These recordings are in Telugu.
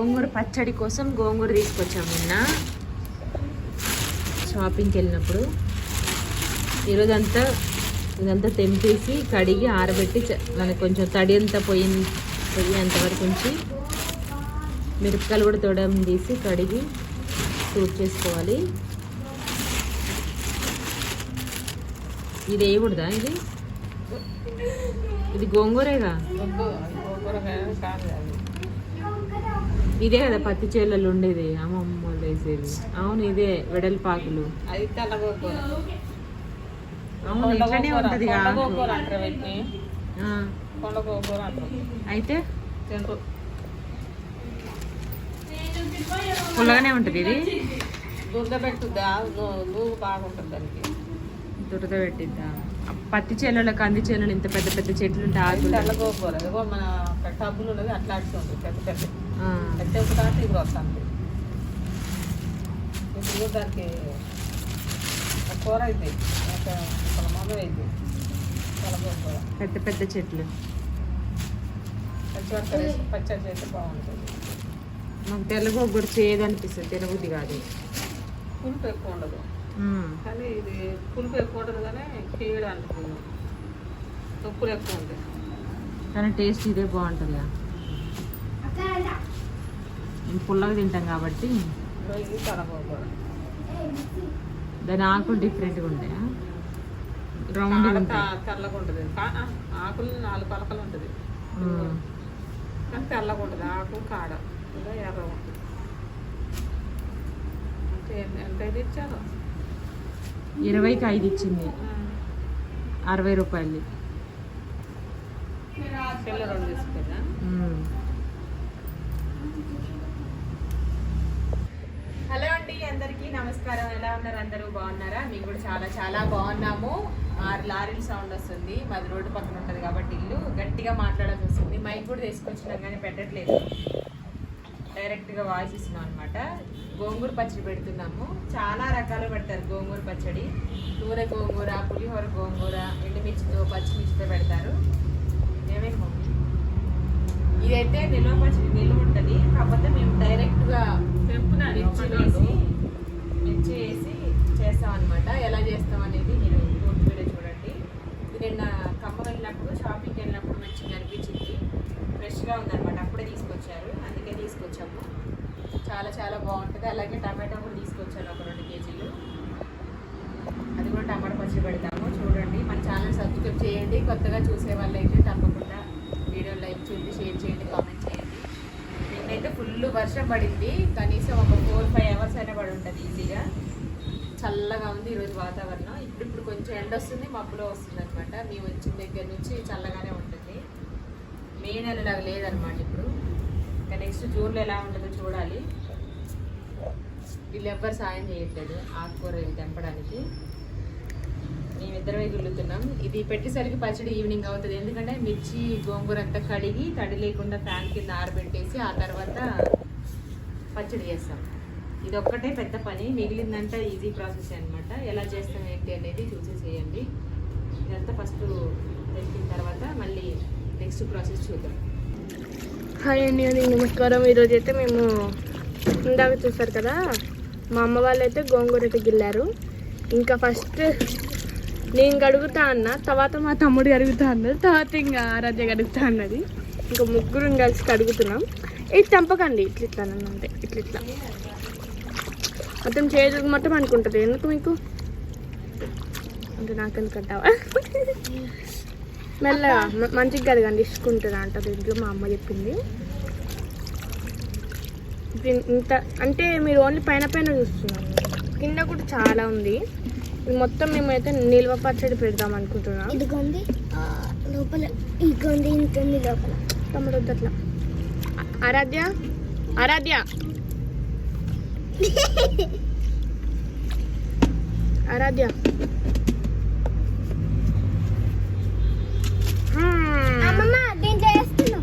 గోంగూర పచ్చడి కోసం గోంగూర తీసుకొచ్చాము నిన్న షాపింగ్కి వెళ్ళినప్పుడు. ఈరోజు అంతా ఇదంతా తెంపేసి కడిగి ఆరబెట్టి మనకు కొంచెం తడి అంతా పోయి పోయేంత వరకు ఉంచి మిరపకాయలు కూడా తొడం తీసి కడిగి సూప్ చేసుకోవాలి. ఇది వేయకూడదా ఇది? ఇది గోంగూరేగా? ఇదే కదా పత్తి చేలలు ఉండేది. అమ్మమ్మ వేసేది అవును ఇదే వెడల్పాకులు అది అవును ఇట్లనే ఉంటది అయితే పుల్లగానే ఉంటది ఇది? దుర్గ పెట్టుద్దా? నువ్వు బాగుంటుంది దానికి. దురద పెట్టిద్దా? పత్తి చేలలో కంది చేలలో ఇంత పెద్ద పెద్ద చెట్లు ఉంటే ఇదిగో మన టబ్బులు ఉన్నది అట్లా ఉంటుంది పెద్ద పెద్ద. పెద్ద ఒకటి ఇది వస్తుంది. ఇప్పుడు దానికి ఒక కూర అయింది ఒక ఒక మొదలు తెల్లగోకూర పెద్ద పెద్ద చెట్లు. వేసి పచ్చడి చేస్తే బాగుంటుంది. మాకు తెల్లగొగ్గురు చేయదు అనిపిస్తుంది తినబుద్ధి కాదు. పులుపు ఎక్కువ ఉండదు. కానీ ఇది పులుపు ఎక్కువ ఉంటుంది కానీ చేయడానికి నొప్పులు ఎక్కువ ఉంటాయి కానీ టేస్ట్ ఇదే బాగుంటుంది మేము పుల్లగా తింటాం కాబట్టి దాని ఆకులు డిఫరెంట్గా ఉంటాయా? రౌండ్ కాడ తెల్లగా ఉంటుంది. ఆకులు నాలుగు పలకలు ఉంటుంది. కానీ తెల్లగా ఉంటుంది. ఆకు కాడ. ఇలా ఎర్ర ఉంటుంది. అంటే ఎంత- ఎంత ఇది ఇచ్చారు. ఇరవైకి ఐదు ఇచ్చింది. అరవై రూపాయలు హలో అండి అందరికీ నమస్కారం. ఎలా ఉన్నారు అందరూ? బాగున్నారా? మేము కూడా చాలా చాలా బాగున్నాము. ఆరు లారీల సౌండ్ వస్తుంది. మాది రోడ్డు పక్కన ఉంటుంది కాబట్టి ఇల్లు గట్టిగా మాట్లాడాల్సి వస్తుంది. మైక్ కూడా తీసుకొచ్చినాం కానీ పెట్టట్లేదు. డైరెక్ట్గా వాయిస్ ఇస్తున్నాం అనమాట గోంగూర పచ్చడి పెడుతున్నాము. చాలా రకాలు పెడతారు గోంగూర పచ్చడి. నూనె గోంగూర పులిహోర గోంగూర ఎండుమిర్చితో పచ్చిమిర్చితో పెడతారు. ఏమేమి. మమ్మీ ఇదైతే నిల్వ పచ్చడి నిల్వ ఉంటుంది. కాకపోతే మేము డైరెక్ట్గా తెంపునా మిర్చి వేసి మిర్చి వేసి చేస్తాం అనమాట ఎలా చేస్తాం అనేది మీరు పూర్తి వీడియో చూడండి. నిన్న ఖమ్మం వెళ్ళినప్పుడు షాపింగ్కి వెళ్ళినప్పుడు మంచిగా అనిపించింది. ఫ్రెష్గా ఉందన్నమాట అప్పుడే తీసుకొచ్చారు అందుకే తీసుకొచ్చాము చాలా చాలా బాగుంటుంది. అలాగే టమాటో కూడా తీసుకొచ్చాను ఒక రెండు కేజీలు. అది కూడా టమాటా పచ్చి పెడతాము. చూడండి మన ఛానల్ సబ్స్క్రైబ్ చేయండి. కొత్తగా చూసే అయితే తప్పకుండా వీడియో లైక్ చేయండి షేర్ చేయండి కామెంట్ చేయండి. నిన్నైతే ఫుల్ వర్షం పడింది. కనీసం ఒక ఫోర్ ఫైవ్ అవర్స్ అయినా పడి ఉంటుంది ఈజీగా. చల్లగా ఉంది ఈరోజు వాతావరణం. ఇప్పుడు ఇప్పుడు కొంచెం ఎండ వస్తుంది మబ్బులో వస్తుంది అనమాట మేము వచ్చిన దగ్గర నుంచి చల్లగానే ఉంటుంది. మే నెలలాగా లేదనమాట ఇప్పుడు. ఇంకా నెక్స్ట్ జూన్లో ఎలా ఉంటుందో చూడాలి. వీళ్ళు ఎవ్వరు సాయం చేయట్లేదు ఆకుకూరలు తెంపడానికి. మేమిద్దరమే గుల్లుతున్నాం ఇది పెట్టేసరికి పచ్చడి ఈవినింగ్ అవుతుంది. ఎందుకంటే మిర్చి గోంగూర అంతా కడిగి తడి లేకుండా ఫ్యాన్ కింద ఆరబెట్టేసి ఆ తర్వాత పచ్చడి చేస్తాం. ఇది ఒక్కటే పెద్ద పని. మిగిలిందంతా ఈజీ ప్రాసెస్ అనమాట ఎలా చేస్తాం ఏంటి అనేది చూసి చేయండి. ఇదంతా ఫస్ట్ తెచ్చిన తర్వాత మళ్ళీ నెక్స్ట్ ప్రాసెస్ చూద్దాం. హాయ్ అండి అది నమస్కారం. ఈరోజు అయితే మేము ఇందాక చూస్తారు కదా? మా అమ్మ వాళ్ళు అయితే గోంగూర అయితే గిల్లారు. ఇంకా ఫస్ట్ నేను గడుగుతా అన్న తర్వాత మా తమ్ముడు అడుగుతా అన్నది తర్వాత ఇంకా ఆరాధ్య గడుగుతా అన్నది. ఇంకా ముగ్గురు కలిసి కడుగుతున్నాం. ఇది చంపకండి ఇట్లా ఇట్లా అన్న ఇట్లా ఇట్లా. మొత్తం చేయదు మొత్తం అనుకుంటుంది. ఎందుకు మీకు? అంటే నాకెందుకు అంటావా? మెల్లగా మంచిగా కదగండి ఇసుకుంటుంది అంటారు ఇంట్లో మా అమ్మ చెప్పింది. ఇంత అంటే మీరు ఓన్లీ పైన పైన చూస్తున్నారు. కింద కూడా చాలా ఉంది. ఇది మొత్తం మేమైతే నిల్వ పచ్చడి పెడదాం అనుకుంటున్నాం. ఇదిగోండి. ఆ, లోపల. ఇదిగోండి ఇంత ఉంది లోపల. తమ్ముడు వద్దు అట్లా ఆరాధ్య ఆరాధ్య. ఆరాధ్య. అమ్మమ్మ దీంట్లో వేస్తున్నాం.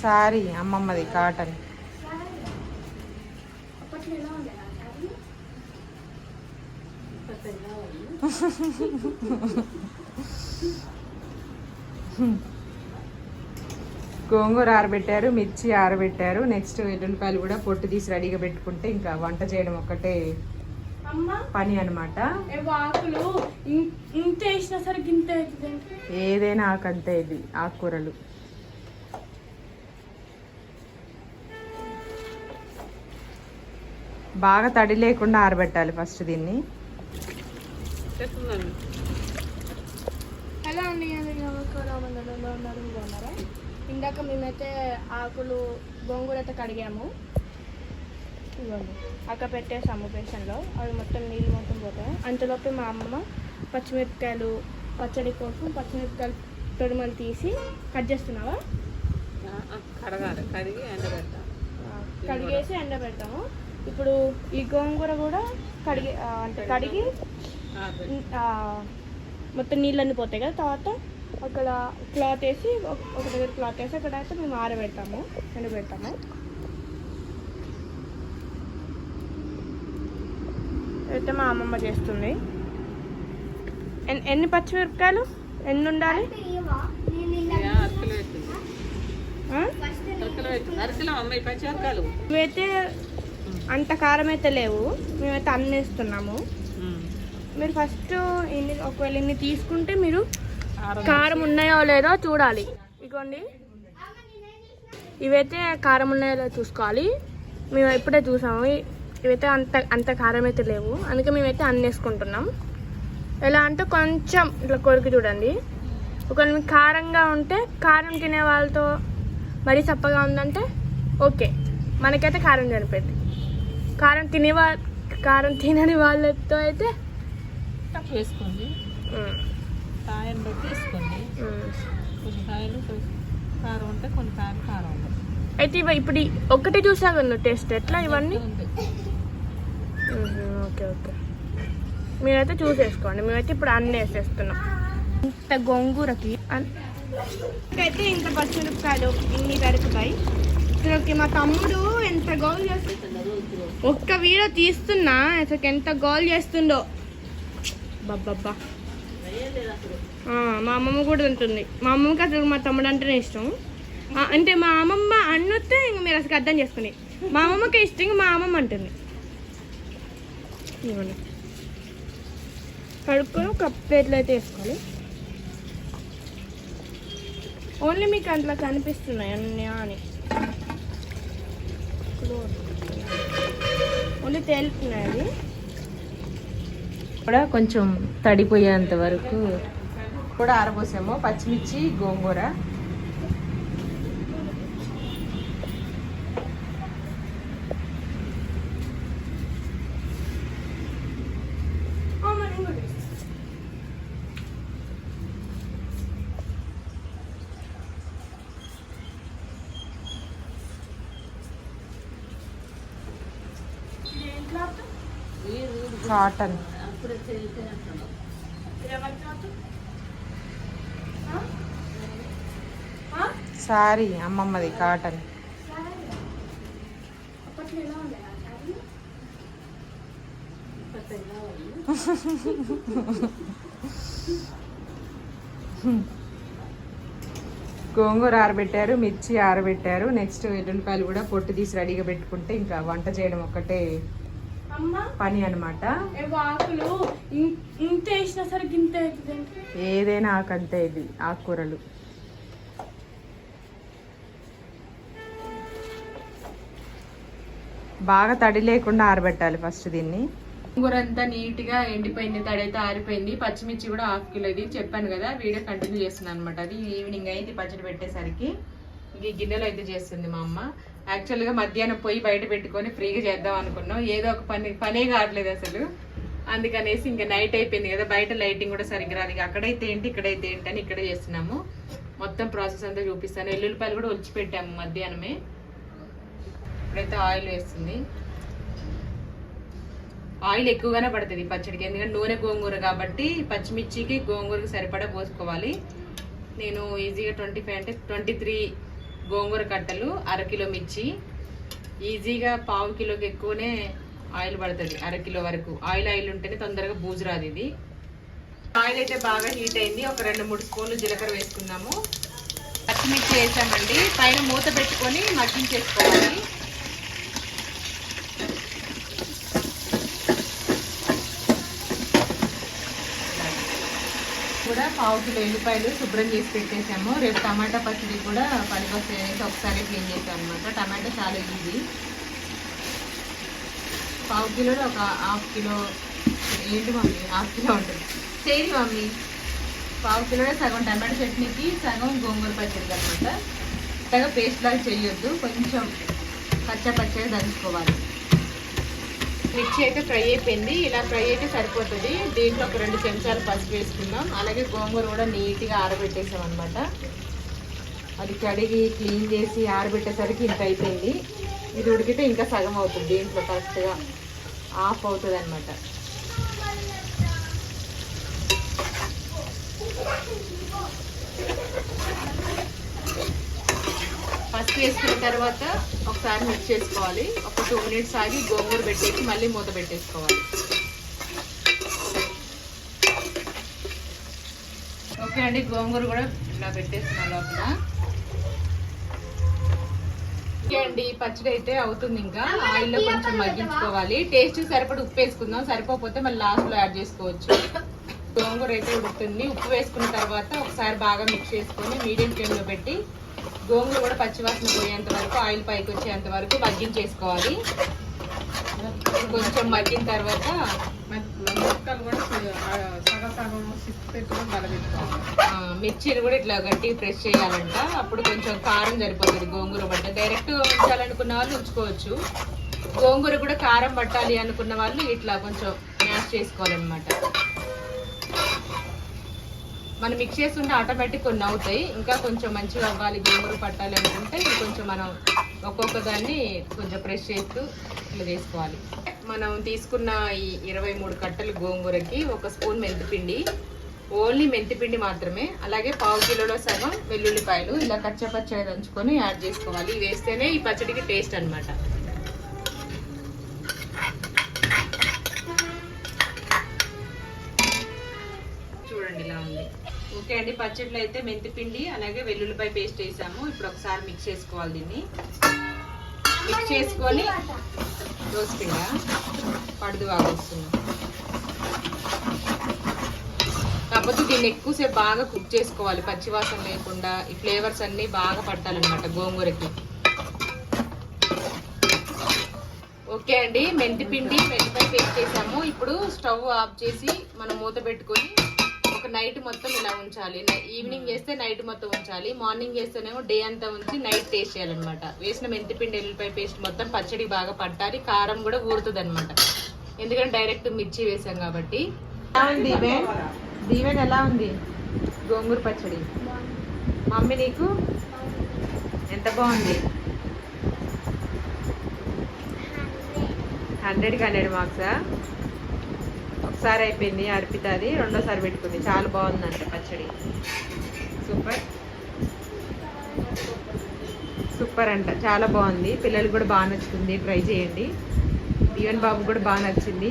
సారీ అమ్మమ్మది కాటన్? గోంగూర ఆరబెట్టారు మిర్చి ఆరబెట్టారు. నెక్స్ట్ ఎల్లుల్లిపాయలు కూడా పొట్టు తీసి రెడీగా పెట్టుకుంటే ఇంకా వంట చేయడం ఒక్కటే పని అనమాట ఏదైనా ఆకంతే ఇది ఆకుకూరలు. బాగా తడి లేకుండా ఆరబెట్టాలి ఫస్ట్ దీన్ని. ఎలా అండి నమస్కారం అందరూ ఎలా ఉన్నారు? బాగున్నారా? ఇందాక మేమైతే ఆకులు గోంగూర అయితే కడిగాము. ఇవ్వండి అక్క పెట్టేసాము బేసన్లో. అవి మొత్తం నీళ్ళు మొత్తం పోతాయి. అంతలోపే మా అమ్మ పచ్చిమిరపకాయలు పచ్చడి కోసం పచ్చిమిరపకాయలు తొడిమలు తీసి కట్ చేస్తున్నావా? కడగాలి. కడిగి ఆ, కడిగేసి ఎండబెడతాము. ఇప్పుడు ఈ గోంగూర కూడా కడిగి అంటే కడిగి ఆ, మొత్తం నీళ్ళన్నీ పోతాయి కదా తర్వాత అక్కడ క్లాత్ వేసి ఒక ఒక దగ్గర క్లాత్ వేసి అక్కడ అయితే మేము ఆరబెడతాము ఎండబెడతాము. అయితే మా అమ్మమ్మ చేస్తుంది. ఎన్- ఎన్ని పచ్చిమిరపకాయలు? ఎన్ని ఉండాలి ఆ? అంత కారం అయితే లేవు. మేమైతే అన్ని వేస్తున్నాము. మీరు ఫస్ట్ ఇన్ని ఒకవేళ ఇన్ని తీసుకుంటే మీరు కారం ఉన్నాయో లేదో చూడాలి. ఇగోండి. ఇవైతే కారం ఉన్నాయో లేదో చూసుకోవాలి. మేము ఇప్పుడే చూసాము. ఇవైతే అంత అంత కారం అయితే లేవు. అందుకే మేమైతే అన్ని వేసుకుంటున్నాం. ఎలా అంటే కొంచెం ఇట్లా కొరికి చూడండి. ఒకవేళ మీకు కారంగా ఉంటే కారం తినే వాళ్ళతో మరీ చప్పగా ఉందంటే ఓకే. మనకైతే కారం చనిపోయింది కారం తినే వా కారం తినని వాళ్ళతో అయితే వేసుకోండి కాయను బట్టి వేసుకోండి. కొన్ని కాయలు కొంచెం కారం ఉంటే కొన్ని కాయలు కారం ఉండదు అయితే ఇవ ఇప్పుడు ఒక్కటి చూసా కదా టేస్ట్? ఎట్లా ఇవన్నీ? Okay okay. మీరైతే చూసేసుకోండి. మేమైతే ఇప్పుడు అన్నీ వేసేస్తున్నాం. ఇంత గోంగూరకి అయితే ఇంత పచ్చిమిరపకాయలు ఇన్ని దొరుకుతాయి ఇక్కడికి మా తమ్ముడు ఎంత గోల్ చేస్తున్నాడు ఒక్క వీడియో తీస్తున్నా అసలు ఎంత గోల్ చేస్తుండో. బాబ్బా మా అమ్మమ్మ కూడా ఉంటుంది మా అమ్మమ్మకి అసలు మా తమ్ముడు అంటేనే ఇష్టం. అంటే మా అమ్మమ్మ అన్నొస్తే ఇంక మీరు అసలు అర్థం చేసుకుని. మా అమ్మమ్మకి ఇష్టం ఇంక మా అమ్మమ్మ అంటుంది. కడుక్కొని ఒక ప్లేట్లో అయితే వేసుకోవాలి. ఓన్లీ మీకు అట్లా కనిపిస్తున్నాయి అన్నీ అని. ఓన్లీ తేలుతున్నాయి కూడా కొంచెం తడిపోయేంత వరకు కూడా ఆరబోసాము. పచ్చిమిర్చి గోంగూర. కాటన్. సారీ అమ్మమ్మది కాటన్. గోంగూర ఆరబెట్టారు మిర్చి ఆరబెట్టారు. నెక్స్ట్ ఎల్లుల్లిపాయలు కూడా పొట్టు తీసి రెడీగా పెట్టుకుంటే ఇంకా వంట చేయడం ఒక్కటే పని అనమాట ఆకులు ఇంత వేసినా సరే ఏదైనా ఆకంతే ఇది ఆకుకూరలు. బాగా తడి లేకుండా ఆరబెట్టాలి ఫస్ట్ దీన్ని. గోంగూర అంతా నీట్గా ఎండిపోయింది తడి అయితే ఆరిపోయింది. పచ్చిమిర్చి కూడా హాఫ్ కిలో ఇది. చెప్పాను కదా వీడియో కంటిన్యూ చేస్తున్నాను అనమాట అది ఈవినింగ్ అయింది పచ్చడి పెట్టేసరికి ఇంక ఈ గిన్నెలో అయితే చేస్తుంది మా అమ్మ. యాక్చువల్గా మధ్యాహ్నం పోయి బయట పెట్టుకొని ఫ్రీగా చేద్దాం అనుకున్నాం. ఏదో ఒక పని పనే కావట్లేదు అసలు. అందుకనేసి ఇంకా నైట్ అయిపోయింది కదా బయట లైటింగ్ కూడా సరిగ్గా రాదు. ఇక అక్కడైతే ఏంటి ఇక్కడైతే ఏంటి అని ఇక్కడే చేస్తున్నాము. మొత్తం ప్రాసెస్ అంతా చూపిస్తాను. ఎల్లుల్లిపాయలు కూడా ఒలిచి పెట్టాము మధ్యాహ్నమే. ఇప్పుడైతే ఆయిల్ వేస్తుంది. ఆయిల్ ఎక్కువగానే పడుతుంది ఈ పచ్చడికి. ఎందుకంటే నూనె గోంగూర కాబట్టి పచ్చిమిర్చికి గోంగూరకి సరిపడా పోసుకోవాలి. నేను ఈజీగా ట్వంటీ ఫైవ్ అంటే ట్వంటీ త్రీ గోంగూర కట్టలు అరకిలో మిర్చి. ఈజీగా పావు కిలోకి ఎక్కువనే ఆయిల్ పడుతుంది అరకిలో వరకు. ఆయిల్ ఆయిల్ ఉంటేనే తొందరగా బూజు రాదు ఇది. ఆయిల్ అయితే బాగా హీట్ అయింది. ఒక రెండు మూడు స్పూన్లు జీలకర్ర వేసుకున్నాము. పచ్చిమిర్చి వేసామండి. పైన మూత పెట్టుకొని మగ్గించేసుకోవాలి. కూడా పావు కిలో ఎల్లిపాయలు శుభ్రం చేసి పెట్టేసాము రేపు టమాటా పచ్చడి కూడా పనికొస్తే ఒకసారి క్లీన్ చేసాం అనమాట టమాటా చాలా ఈజీ పావు కిలోలో ఒక హాఫ్ కిలో ఏంటి మమ్మీ? హాఫ్ కిలో ఉంటుంది. చేయండి మమ్మీ. పావు కిలోలో సగం టమాటా చట్నీకి సగం గోంగూర పచ్చడికి అనమాట పెద్దగా పేస్ట్ లాగా చేయొద్దు. కొంచెం పచ్చ పచ్చగా దంచుకోవాలి. మిర్చి అయితే ఫ్రై అయిపోయింది. ఇలా ఫ్రై అయితే సరిపోతుంది. దీంట్లో ఒక రెండు చెంచాలు పసుపు వేసుకుందాం. అలాగే గోంగూర కూడా నీట్గా ఆరబెట్టేసాం అనమాట అది కడిగి క్లీన్ చేసి ఆరబెట్టేసరికి ఇంత అయిపోయింది. ఇది ఉడికితే ఇంకా సగం అవుతుంది. దీంట్లో కరెక్ట్గా ఆఫ్ అవుతుంది అనమాట పసుపు వేసుకున్న తర్వాత ఒకసారి మిక్స్ చేసుకోవాలి. ఒక టూ మినిట్స్ ఆగి గోంగూర పెట్టేసి మళ్ళీ మూత పెట్టేసుకోవాలి. ఓకే అండి గోంగూర కూడా ఇలా పెట్టేస్తున్నాం లోపల. ఓకే అండి పచ్చడి అయితే అవుతుంది ఇంకా. ఆయిల్లో కొంచెం మగ్గించుకోవాలి. టేస్ట్ సరిపడి ఉప్పు వేసుకుందాం. సరిపోతే మళ్ళీ లాస్ట్లో యాడ్ చేసుకోవచ్చు. గోంగూర అయితే ఉడుతుంది ఉప్పు వేసుకున్న తర్వాత ఒకసారి బాగా మిక్స్ చేసుకొని మీడియం ఫ్లేమ్లో పెట్టి గోంగూర కూడా పచ్చివాసన పోయేంత వరకు ఆయిల్ పైకి వచ్చేంత వరకు మగ్గించేసుకోవాలి కొంచెం మగ్గిన తర్వాత ముక్కలు కూడా సగం సగం మిర్చిని కూడా ఇట్లా గట్టి ప్రెస్ చేయాలంట. అప్పుడు కొంచెం కారం సరిపోతుంది గోంగూర పట్ట డైరెక్ట్ ఉంచాలనుకున్న వాళ్ళు ఉంచుకోవచ్చు. గోంగూర కూడా కారం పట్టాలి అనుకున్న వాళ్ళు ఇట్లా కొంచెం మ్యాష్ చేసుకోవాలన్నమాట. మనం మిక్స్ చేస్తుంటే ఆటోమేటిక్ కొన్ని అవుతాయి. ఇంకా కొంచెం మంచిగా అవ్వాలి గోంగూర పట్టాలి అనుకుంటే కొంచెం మనం ఒక్కొక్క దాన్ని కొంచెం ప్రెస్ చేస్తూ ఇట్లా చేసుకోవాలి మనం తీసుకున్న ఈ ఇరవై మూడు కట్టలు గోంగూరకి ఒక స్పూన్ మెంతిపిండి ఓన్లీ మెంతిపిండి మాత్రమే. అలాగే పావు కిలోలో సగం వెల్లుల్లిపాయలు ఇలా కచ్చపచ్చగా దంచుకొని యాడ్ చేసుకోవాలి. ఇవి వేస్తేనే ఈ పచ్చడికి టేస్ట్ అనమాట అండి పచ్చడిలో అయితే మెంతిపిండి అలాగే వెల్లుల్లిపాయ పేస్ట్ వేసాము. ఇప్పుడు ఒకసారి మిక్స్ చేసుకోవాలి దీన్ని. మిక్స్ చేసుకొని దోసపిండ పడుదు బాగా కాకపోతే దీన్ని ఎక్కువసేపు బాగా కుక్ చేసుకోవాలి. పచ్చివాసన లేకుండా ఈ ఫ్లేవర్స్ అన్నీ బాగా పట్టాలన్నమాట గోంగూరకి. ఓకే అండి మెంతిపిండి మెంతిపై పేస్ట్ చేసాము ఇప్పుడు స్టవ్ ఆఫ్ చేసి మనం మూత పెట్టుకొని ఒక నైట్ మొత్తం ఇలా ఉంచాలి. ఈవినింగ్ చేస్తే నైట్ మొత్తం ఉంచాలి. మార్నింగ్ చేస్తేనేమో డే అంతా ఉంచి నైట్ టేస్ట్ చేయాలన్నమాట. వేసిన మెంతిపిండి ఎల్లిపాయ పేస్ట్ మొత్తం పచ్చడి బాగా పట్టాలి. కారం కూడా ఊరుతుంది అనమాట ఎందుకంటే డైరెక్ట్ మిర్చి వేసాం కాబట్టి. ఎలా ఉంది దీవెన్? దీవెన్ ఎలా ఉంది? గోంగూర పచ్చడి. మమ్మీ నీకు? ఎంత బాగుంది? హండ్రెడ్కి హండ్రెడ్ మార్క్సా ఒకసారి అయిపోయింది అర్పితది రెండోసారి పెట్టుకుంది. చాలా బాగుందంట పచ్చడి. సూపర్. సూపర్ అంట చాలా బాగుంది. పిల్లలు కూడా బాగా నచ్చుతుంది. ట్రై చేయండి. ఈవెన్ బాబు కూడా బాగా నచ్చింది.